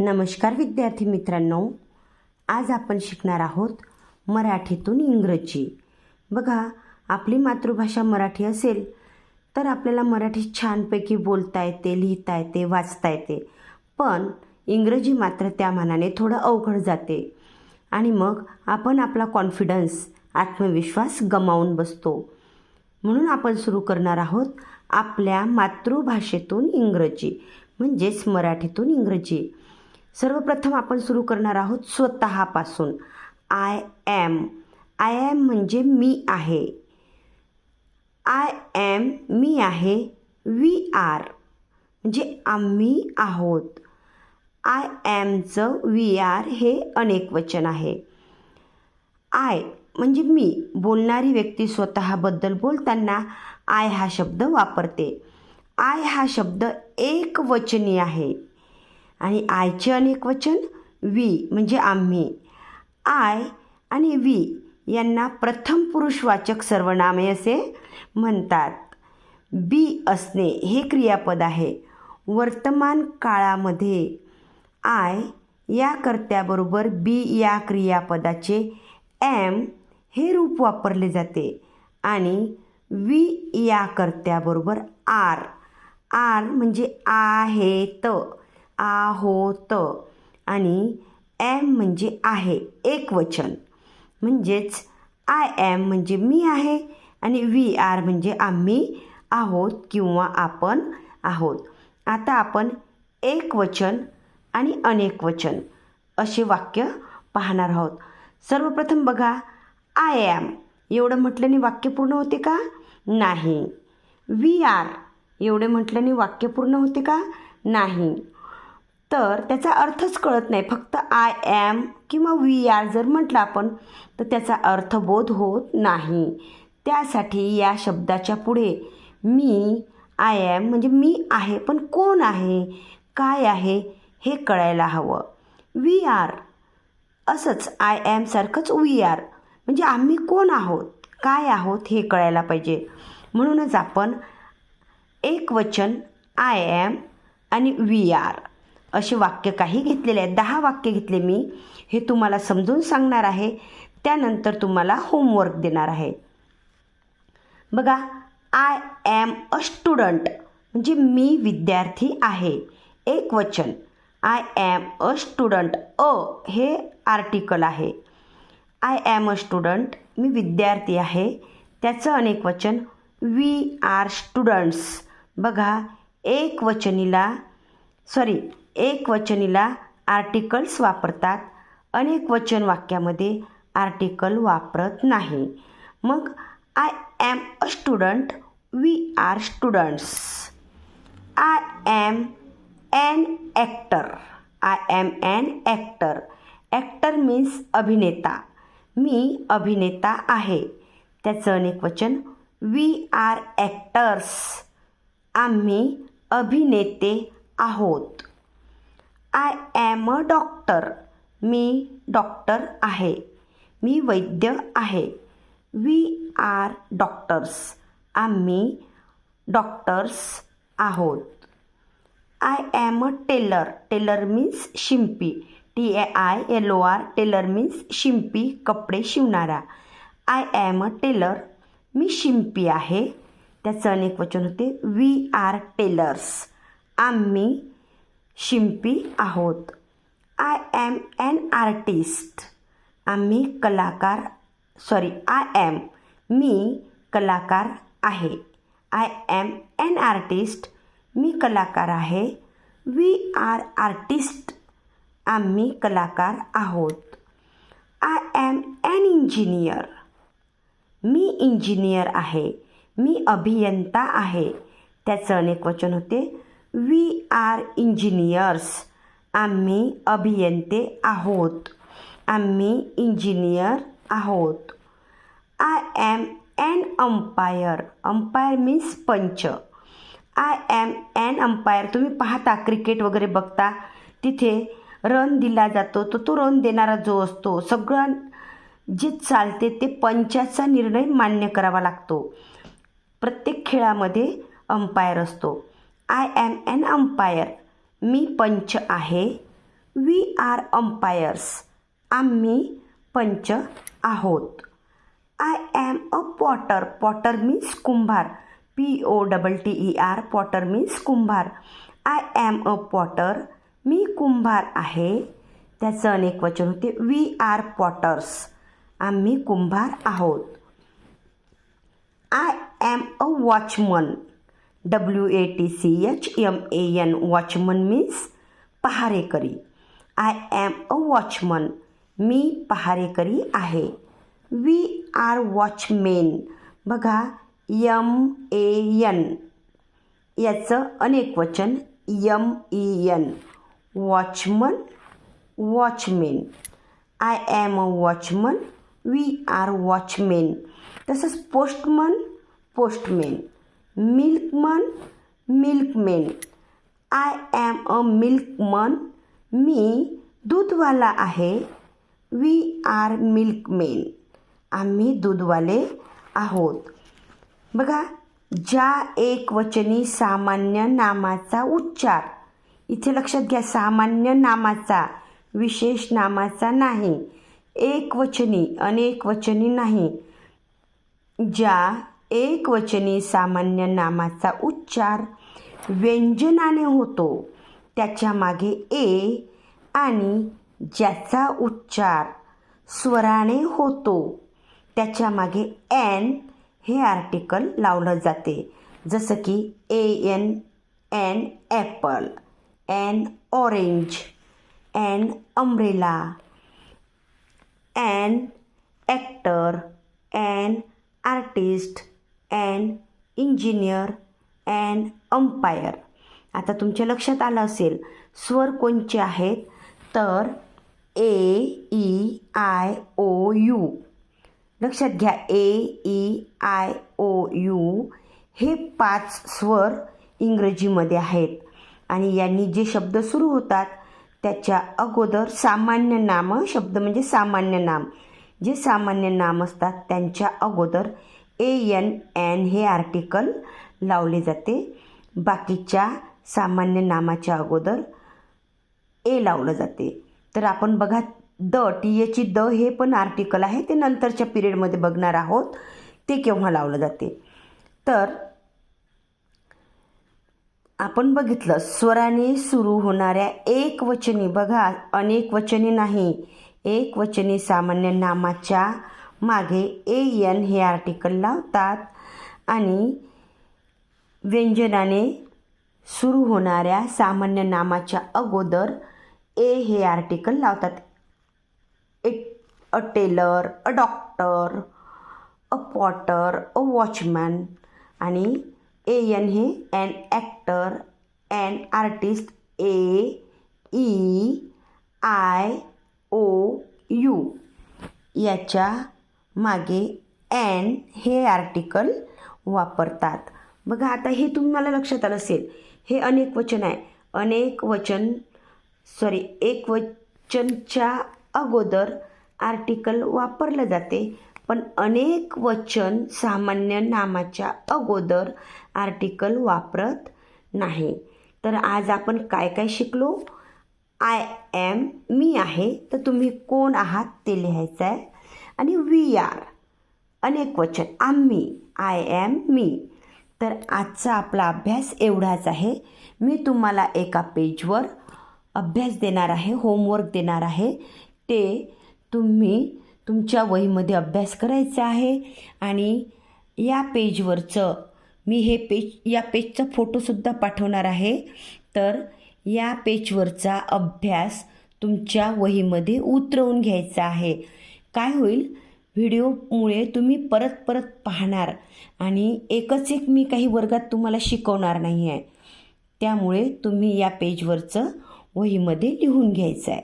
नमस्कार विद्यार्थी मित्रांनो. आज आपण शिकणार आहोत मराठीतून इंग्रजी. बघा आपली मातृभाषा मराठी असेल तर आपल्याला मराठी छानपैकी बोलता येते लिहिता येते वाचता येते. पण इंग्रजी मात्र त्या मानाने थोडं अवघड जाते. आणि मग आपण आपला कॉन्फिडन्स आत्मविश्वास गमावून बसतो. म्हणून आपण सुरू करणार आहोत आपल्या मातृभाषेतून इंग्रजी म्हणजेच मराठीतून इंग्रजी. सर्वप्रथम आपण सुरू करणार आहोत स्वतःपासून. आय ॲम आय ॲम म्हणजे मी आहे. आय ॲम मी आहे. वी आर म्हणजे आम्ही आहोत. आय ॲमचं वी आर हे अनेक वचन आहे. आय म्हणजे मी. बोलणारी व्यक्ती स्वतःबद्दल बोलताना आय हा शब्द वापरते. आय हा शब्द एक वचनी आहे. आणि आयचे अनेक वचन वी म्हणजे आम्ही. आय आणि वी यांना प्रथम पुरुषवाचक सर्वनामे असे म्हणतात. बी असणे हे क्रियापद आहे. वर्तमान काळामध्ये आय या कर्त्याबरोबर बी या क्रियापदाचे एम हे रूप वापरले जाते आणि वी या कर्त्याबरोबर आर. आर म्हणजे आहेत आहोत आणि एम म्हणजे आहे एक वचन. म्हणजेच आय एम म्हणजे मी आहे आणि वी आर म्हणजे आम्ही आहोत किंवा आपण आहोत. आता आपण एक वचन आणि अनेक वचन असे वाक्य पाहणार आहोत. सर्वप्रथम बघा आय ॲम एवढं म्हटल्याने वाक्य पूर्ण होते का? नाही. We are. एवढे म्हटल्याने वाक्य पूर्ण होते का? नाही. तर त्याचा अर्थच कळत नाही. फक्त आय ॲम किंवा वी आर जर म्हटलं आपण तर त्याचा अर्थबोध होत नाही. त्यासाठी या शब्दाच्या पुढे मी आय ॲम म्हणजे मी आहे पण कोण आहे काय आहे हे कळायला हवं. वी आर असंच आय ॲमसारखंच वी आर म्हणजे आम्ही कोण आहोत काय आहोत हे कळायला पाहिजे. म्हणूनच आपण एक वचन आय ॲम आणि वी आर असे वाक्य काही घेतलेले आहेत. दहा वाक्य घेतले मी. हे तुम्हाला समजून सांगणार आहे. त्यानंतर तुम्हाला होमवर्क देणार आहे. बघा आय ॲम अ स्टुडंट म्हणजे मी विद्यार्थी आहे. एक वचन. I am a student a हे आर्टिकल आहे. आय ॲम अ स्टुडंट मी विद्यार्थी आहे. त्याचं अनेक वचन. वी आर स्टुडंट्स बघा एक वचनीला सॉरी एक वचनीला आर्टिकल्स वापरतात. अनेक वचन वाक्यामध्ये आर्टिकल वापरत नाही. मग I am a student we are students I am an actor I am an actor actor means अभिनेता. मी अभिनेता आहे. त्याचं अनेक वचन वी आर ॲक्टर्स आम्ही अभिनेते आहोत. आय ॲम अ डॉक्टर मी डॉक्टर आहे. मी वैद्य आहे. वी आर डॉक्टर्स आम्ही डॉक्टर्स आहोत. I am a tailor tailor means Shimpi. T A I L O R tailor means शिंपी कपडे शिवणारा. आय ॲम अ टेलर मी शिंपी आहे. त्याचं अनेक वचन होते. वी आर टेलर्स आम्ही शिंपी आहोत. आय ॲम ॲन आर्टिस्ट आम्ही कलाकार सॉरी आय ॲम मी कलाकार आहे. आय ॲम ॲन आर्टिस्ट मी कलाकार आहे. वी आर आर्टिस्ट आम्ही कलाकार आहोत. आय ॲम ॲन इंजिनियर मी इंजिनियर आहे. मी अभियंता आहे. त्याचं अनेक वचन होते. वी आर इंजिनियर्स आम्ही अभियंते आहोत. आम्ही इंजिनियर आहोत. I am an umpire umpire means पंच. आय ॲम ॲन अंपायर तुम्ही पाहता क्रिकेट वगैरे बघता. तिथे रन दिला जातो. तर तो रन देणारा जो असतो सगळं जे चालते ते पंचाचा निर्णय मान्य करावा लागतो. प्रत्येक खेळामध्ये अंपायर असतो. आय ॲम ॲन अंपायर मी पंच आहे. वी आर अंपायर्स आम्ही पंच आहोत. I am a potter potter means Kumbhar. P O double T E R potter means Kumbhar. I am a potter मी कुंभार आहे. त्याचं अनेक वचन होते. वी आर पॉटर्स आम्ही कुंभार आहोत. I am a watchman W A T C H M A N watchman means पहारेकरी आय ॲम अ वॉचमन मी पहारेकरी आहे. वी आर वॉचमेन बघा यम ए एन याचं अनेक वचन M E N watchman watchmen I am a watchman we are watchmen तसंच postman postmen milkman milkmen. I am a milkman मी दूधवाला आहे. वी आर मिल्कमेन आम्ही दूधवाले आहोत. बघा ज्या एक वचनी सामान्य नामाचा उच्चार. इथे लक्षात घ्या सामान्य नामाचा विशेष नामाचा नाही. एक वचनी अनेक वचनी नाही. ज्या एकवचनी सामान्य नामाचा उच्चार व्यंजनाने होतो. त्याच्यामागे ए आणि ज्याचा उच्चार स्वराने होतो. त्याच्यामागे एन हे आर्टिकल लावलं जाते. जसं की A N an apple an orange an umbrella an actor an artist and engineer and umpire आता तुमच्या लक्षात आलं असेल स्वर कोणचे आहेत? तर A E I O U लक्षात घ्या A E I O U हे पाच स्वर इंग्रजीमध्ये आहेत. आणि यांनी जे शब्द सुरू होतात त्याच्या अगोदर सामान्य नाम शब्द म्हणजे सामान्य नाम. जे सामान्य नाम असतात त्यांच्या अगोदर ए एन एन हे आर्टिकल लावले जाते. बाकीच्या सामान्य नामाच्या अगोदर ए लावलं जाते. तर आपण बघा द टी एची द हे पण आर्टिकल आहे. ते नंतरच्या पिरियडमध्ये बघणार आहोत. ते केव्हा लावलं जाते? तर आपण बघितलं स्वराने सुरू होणाऱ्या एक वचनी बघा अनेक वचनी नाही एक वचनी सामान्य नामाच्या मागे ए एन हे आर्टिकल लावतात आणि व्यंजनाने सुरू होणाऱ्या सामान्य नामाच्या अगोदर ए हे आर्टिकल लावतात. A a tailor a doctor a potter a watchman आणि ए एन हे an actor an artist A E I O U याच्या मागे अँड हे आर्टिकल वापरतात. बघा आता हे तुम्हाला लक्षात आलं असेल. हे अनेक वचन आहे. अनेक वचन सॉरी एक वचनच्या अगोदर आर्टिकल वापरलं जाते. पण अनेक वचन सामान्य नामाच्या अगोदर आर्टिकल वापरत नाही. तर आज आपण काय काय शिकलो? आय ॲम मी आहे. तर तुम्ही कोण आहात ते लिहायचं आहे. आणि वी आर अनेक वचन. आम्ही आय ॲम मी तर आजचा आपला अभ्यास एवढाच आहे. मी तुम्हाला एका पेजवर अभ्यास देणार आहे होमवर्क देणार आहे. ते तुम्ही तुमच्या वहीमध्ये अभ्यास करायचा आहे आणि या पेजवरचं मी हे पेज या पेजचा फोटोसुद्धा पाठवणार आहे. तर या पेजवरचा अभ्यास तुमच्या वहीमध्ये उतरवून घ्यायचा आहे. काय होईल? व्हिडिओमुळे तुम्ही परत परत पाहणार आणि एकच एक मी काही वर्गात तुम्हाला शिकवणार नाही आहे त्यामुळे तुम्ही या पेजवरचं वहीमध्ये लिहून घ्यायचं आहे